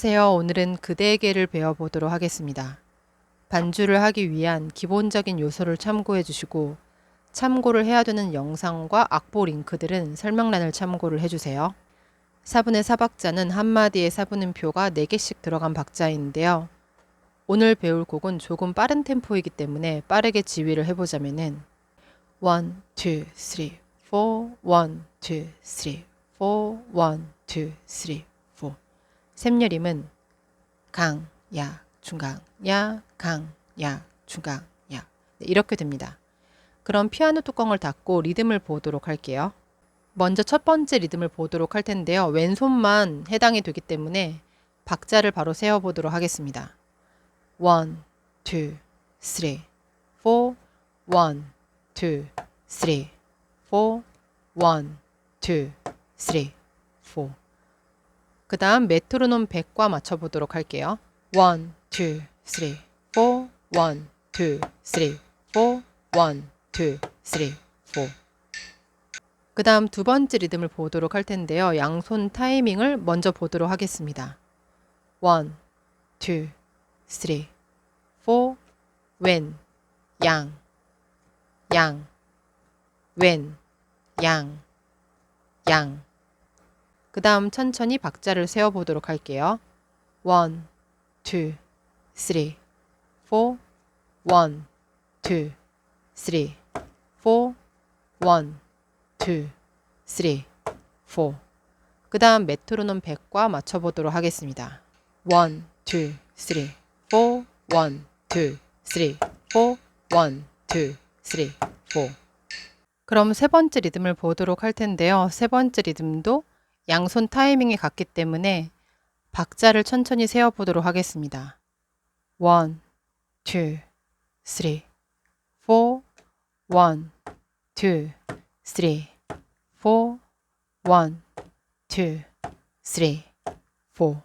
안녕하세요. 오늘은 그대에게를 배워보도록 하겠습니다. 반주를 하기 위한 기본적인 요소를 참고해 주시고 참고를 해야 되는 영상과 악보 링크들은 설명란을 참고를 해주세요. 사분의 사박자는 한마디의 사분음표가 4개씩 들어간 박자인데요. 오늘 배울 곡은 조금 빠른 템포이기 때문에 빠르게 지휘를 해보자면은 1, 2, 3, 4, 1, 2, 3, 4, 1, 2, 3, 4 샘여림은 강, 야, 중강, 야, 강, 야, 중강, 야 네, 이렇게 됩니다. 그럼 피아노 뚜껑을 닫고 리듬을 보도록 할게요. 먼저 첫 번째 리듬을 보도록 할 텐데요. 왼손만 해당이 되기 때문에 박자를 바로 세어보도록 하겠습니다. 1, 2, 3, 4, 1, 2, 3, 4, 1, 2, 3, 4. 그 다음 메트로놈 100과 맞춰보도록 할게요. 1, 2, 3, 4, 1, 2, 3, 4, 1, 2, 3, 4. 그 다음 두 번째 리듬을 보도록 할 텐데요. 양손 타이밍을 먼저 보도록 하겠습니다. 1, 2, 3, 4, 왼, 양, 양, 왼, 양, 양. 그 다음 천천히 박자를 세어보도록 할게요. 1, 2, 3, 4, 1, 2, 3, 4, 1, 2, 3, 4. 그 다음 메트로놈 100과 맞춰보도록 하겠습니다. 1, 2, 3, 4, 1, 2, 3, 4, 1, 2, 3, 4. 그럼 세 번째 리듬을 보도록 할 텐데요. 세 번째 리듬도 양손 타이밍이 같기 때문에 박자를 천천히 세어보도록 하겠습니다. 1, 2, 3, 4, 1, 2, 3, 4, 1, 2, 3, 4.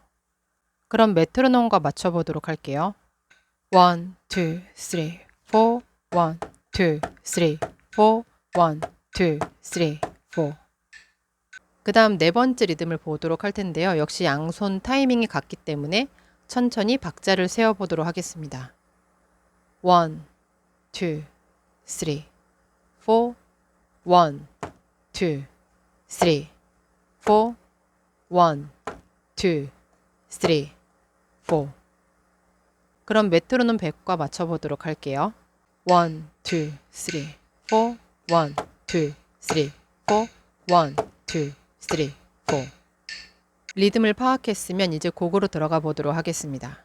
그럼 메트로놈과 맞춰보도록 할게요. 1, 2, 3, 4, 1, 2, 3, 4, 1, 2, 3, 4. 그 다음 네 번째 리듬을 보도록 할 텐데요. 역시 양손 타이밍이 같기 때문에 천천히 박자를 세어보도록 하겠습니다. 1, 2, 3, 4, 1, 2, 3, 4, 1, 2, 3, 4. 그럼 메트로놈 100과 맞춰보도록 할게요. 1, 2, 3, 4, 1, 2, 3, 4, 1, 2, 3, 4. 리듬을 파악했으면 이제 곡으로 들어가 보도록 하겠습니다.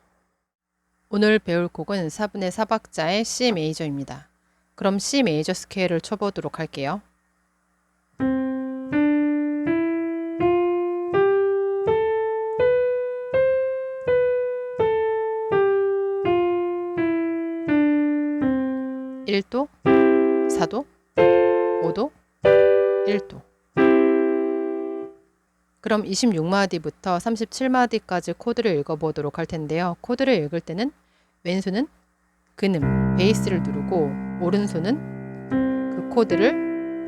오늘 배울 곡은 4분의 4박자의 C 메이저입니다. 그럼 C 메이저 스케일을 쳐보도록 할게요. 일도 4도, 5도, 1도. 그럼 26마디부터 37마디까지 코드를 읽어보도록 할 텐데요. 코드를 읽을 때는 왼손은 근음, 베이스를 누르고 오른손은 그 코드를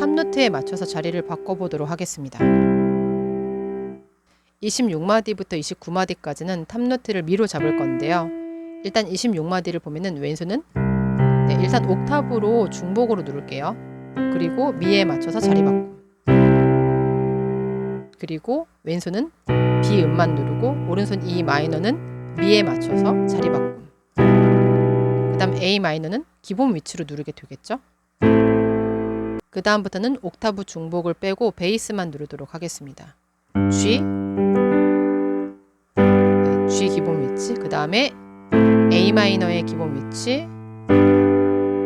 탑노트에 맞춰서 자리를 바꿔보도록 하겠습니다. 26마디부터 29마디까지는 탑노트를 미로 잡을 건데요. 일단 26마디를 보면은 왼손은 네, 일단 옥타브로 중복으로 누를게요. 그리고 미에 맞춰서 자리 바꾸. 그리고 왼손은 B 음만 누르고 오른손 E 마이너는 미에 맞춰서 자리 바꿈. 그 다음 A 마이너는 기본 위치로 누르게 되겠죠. 그 다음부터는 옥타브 중복을 빼고 베이스만 누르도록 하겠습니다. G, 네, G 기본 위치, 그 다음에 A 마이너의 기본 위치,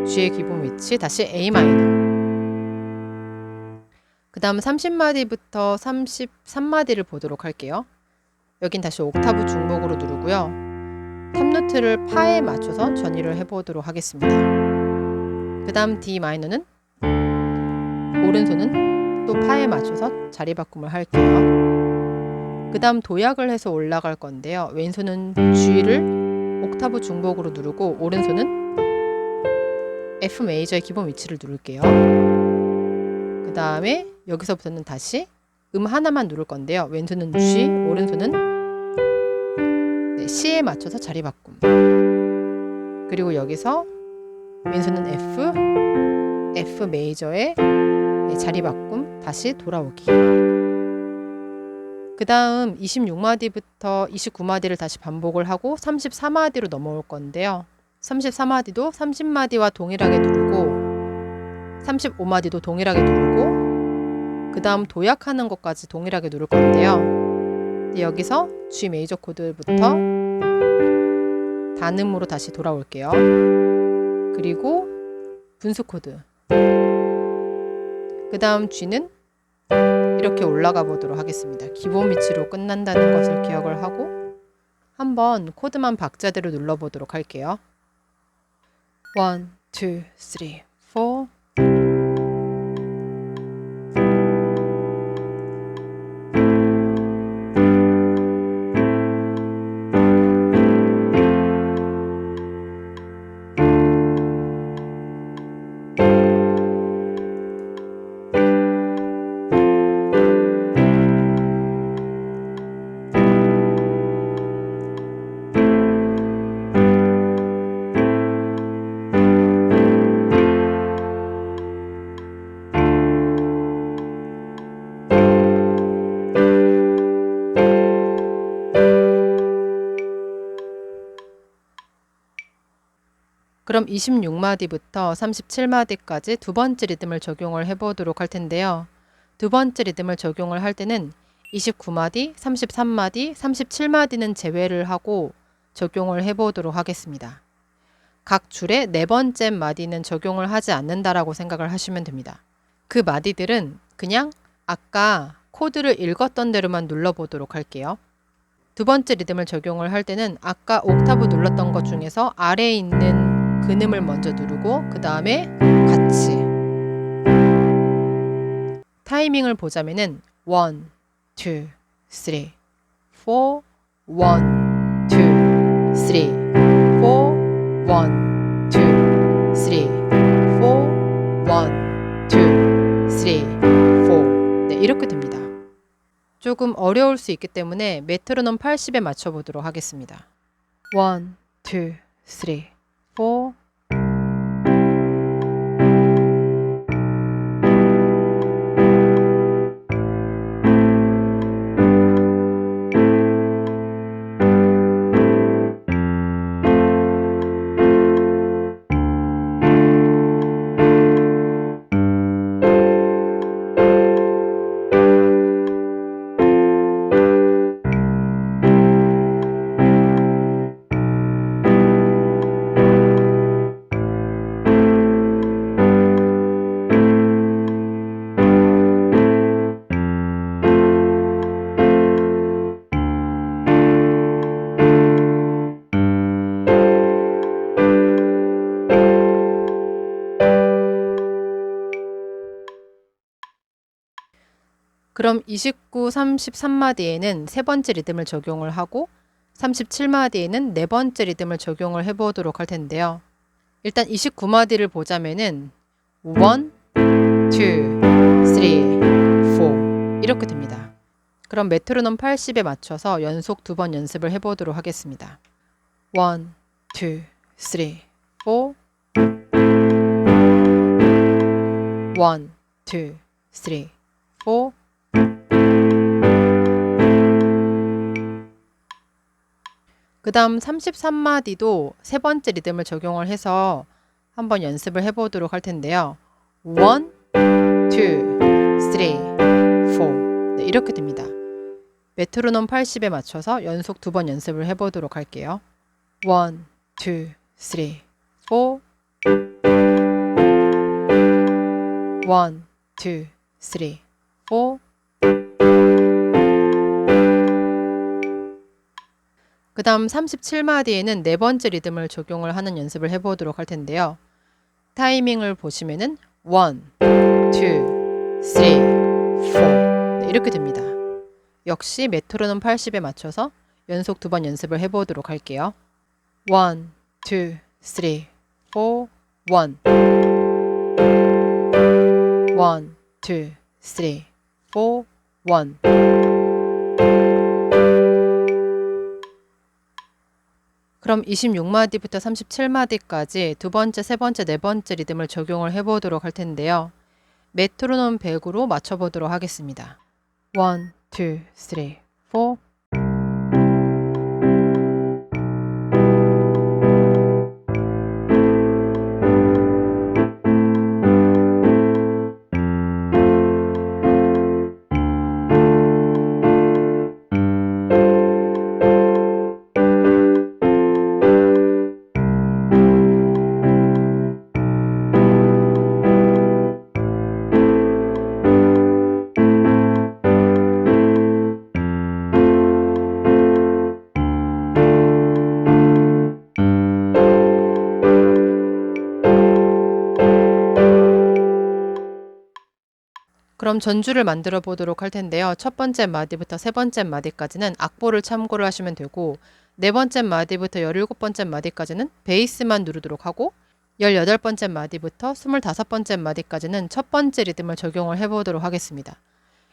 G의 기본 위치, 다시 A 마이너. 그 다음 30마디부터 33마디를 보도록 할게요. 여긴 다시 옥타브 중복으로 누르고요. 탑노트를 파에 맞춰서 전이를 해보도록 하겠습니다. 그 다음 D 마이너는 오른손은 또 파에 맞춰서 자리 바꿈을 할게요. 그 다음 도약을 해서 올라갈 건데요. 왼손은 G를 옥타브 중복으로 누르고 오른손은 F 메이저의 기본 위치를 누를게요. 그 다음에 여기서부터는 다시 음 하나만 누를 건데요. 왼손은 G, 오른손은 네, C에 맞춰서 자리 바꿈. 그리고 여기서 왼손은 F, F 메이저에 네, 자리 바꿈 다시 돌아오기. 그 다음 26마디부터 29마디를 다시 반복을 하고 34마디로 넘어올 건데요. 34마디도 30마디와 동일하게 누르고 35마디도 동일하게 누르고 그 다음 도약하는 것까지 동일하게 누를 건데요. 네, 여기서 G 메이저 코드부터 단음으로 다시 돌아올게요. 그리고 분수 코드. 그 다음 G는 이렇게 올라가 보도록 하겠습니다. 기본 위치로 끝난다는 것을 기억을 하고 한번 코드만 박자대로 눌러보도록 할게요. 1, 2, 3, 4 그럼 26마디부터 37마디까지 두 번째 리듬을 적용을 해보도록 할 텐데요. 두 번째 리듬을 적용을 할 때는 29마디, 33마디, 37마디는 제외를 하고 적용을 해보도록 하겠습니다. 각 줄의 네 번째 마디는 적용을 하지 않는다라고 생각을 하시면 됩니다. 그 마디들은 그냥 아까 코드를 읽었던 대로만 눌러보도록 할게요. 두 번째 리듬을 적용을 할 때는 아까 옥타브 눌렀던 것 중에서 아래에 있는 근음을 먼저 누르고 그 다음에 같이 타이밍을 보자면은 1, 2, 3, 4, 1, 2, 3, 4, 1, 2, 3, 4, 1, 2, 3, 4 네, 이렇게 됩니다. 조금 어려울 수 있기 때문에 메트로놈 80에 맞춰 보도록 하겠습니다. 1, 2, 3, four, 그럼 29, 33마디에는 세 번째 리듬을 적용을 하고 37마디에는 네 번째 리듬을 적용을 해 보도록 할 텐데요. 일단 29마디를 보자면은 1, 2, 3, 4 이렇게 됩니다. 그럼 메트로놈 80에 맞춰서 연속 두 번 연습을 해 보도록 하겠습니다. 1, 2, 3, 4 1, 2, 3, 그 다음 33마디도 세 번째 리듬을 적용을 해서 한번 연습을 해보도록 할 텐데요. 1, 2, 3, 4 네, 이렇게 됩니다. 메트로놈 80에 맞춰서 연속 두 번 연습을 해보도록 할게요. 1, 2, 3, 4 1, 2, 3, 4 그 다음 37마디에는 네 번째 리듬을 적용을 하는 연습을 해보도록 할 텐데요. 타이밍을 보시면은 1, 2, 3, 4 네, 이렇게 됩니다. 역시 메트로놈 80에 맞춰서 연속 두 번 연습을 해보도록 할게요. 1, 2, 3, 4, 1 1, 2, 3, 4, 1 그럼 26마디부터 37마디까지 두 번째, 세 번째, 네 번째 리듬을 적용을 해보도록 할 텐데요. 메트로놈 100으로 맞춰보도록 하겠습니다. 1, 2, 3, 4, 그럼 전주를 만들어 보도록 할 텐데요. 첫 번째 마디부터 세 번째 마디까지는 악보를 참고를 하시면 되고 네 번째 마디부터 열일곱 번째 마디까지는 베이스만 누르도록 하고 열여덟 번째 마디부터 스물다섯 번째 마디까지는 첫 번째 리듬을 적용을 해보도록 하겠습니다.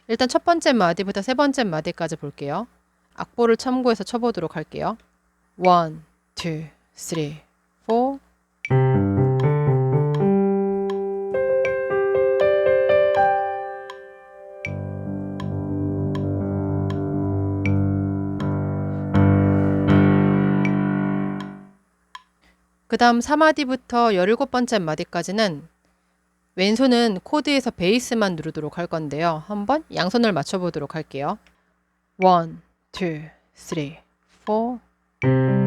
일단 첫 번째 마디부터 세 번째 마디까지 볼게요. 악보를 참고해서 쳐보도록 할게요. 1, 2, 3, 그 다음 3마디부터 17번째 마디까지는 왼손은 코드에서 베이스만 누르도록 할 건데요. 한번 양손을 맞춰보도록 할게요. 1, 2, 3, 4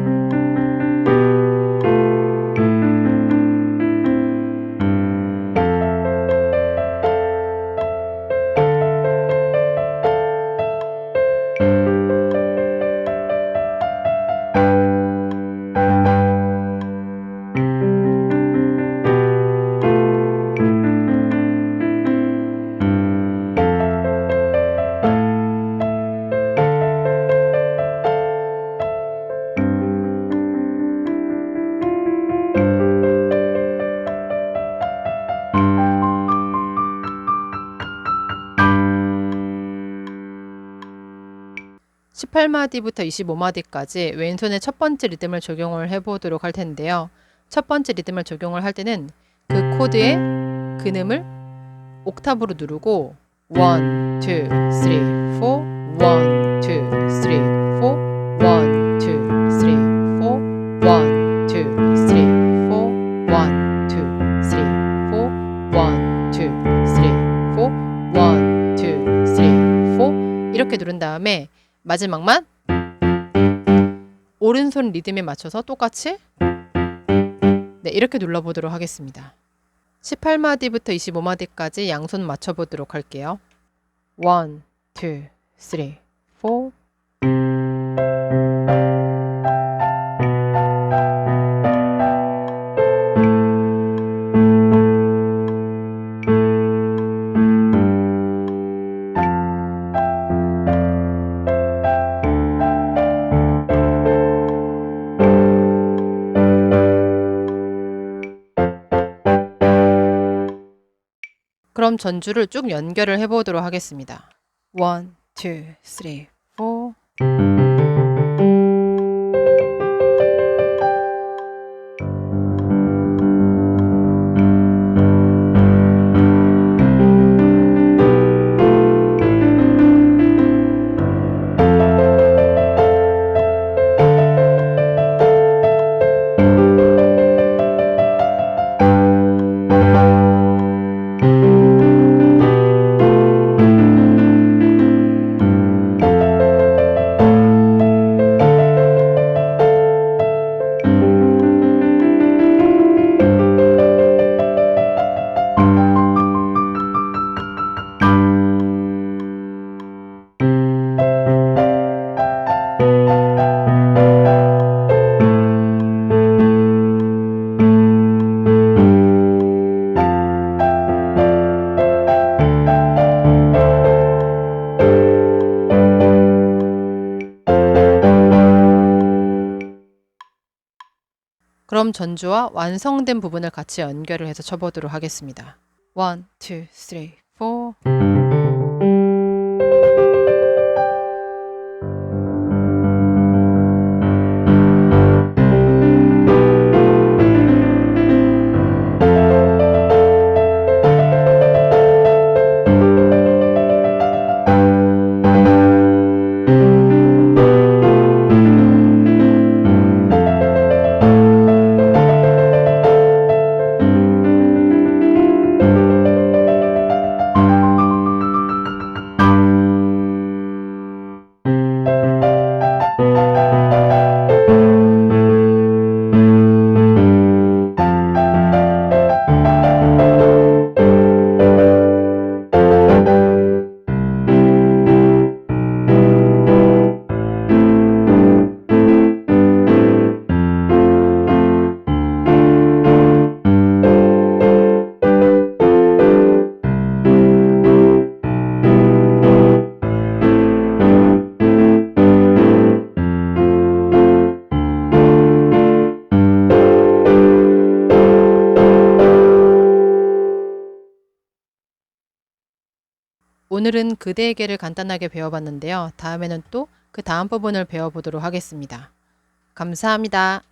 18마디부터 25마디까지 왼손의 첫 번째 리듬을 적용을 해보도록 할 텐데요. 첫 번째 리듬을 적용을 할 때는 그 코드의 근음을 옥타브로 누르고 1, 2, 3, 4, 1, 마지막만 오른손 리듬에 맞춰서 똑같이 네, 이렇게 눌러보도록 하겠습니다. 18마디부터 25마디까지 양손 맞춰보도록 할게요. 1, 2, 3, 4 전주를 쭉 연결을 해보도록 하겠습니다. 1, 2, 3, 그럼 전주와 완성된 부분을 같이 연결을 해서 쳐보도록 하겠습니다. 1, 2, 3, 4 오늘은 그대에게를 간단하게 배워봤는데요. 다음에는 또 그 다음 부분을 배워보도록 하겠습니다. 감사합니다.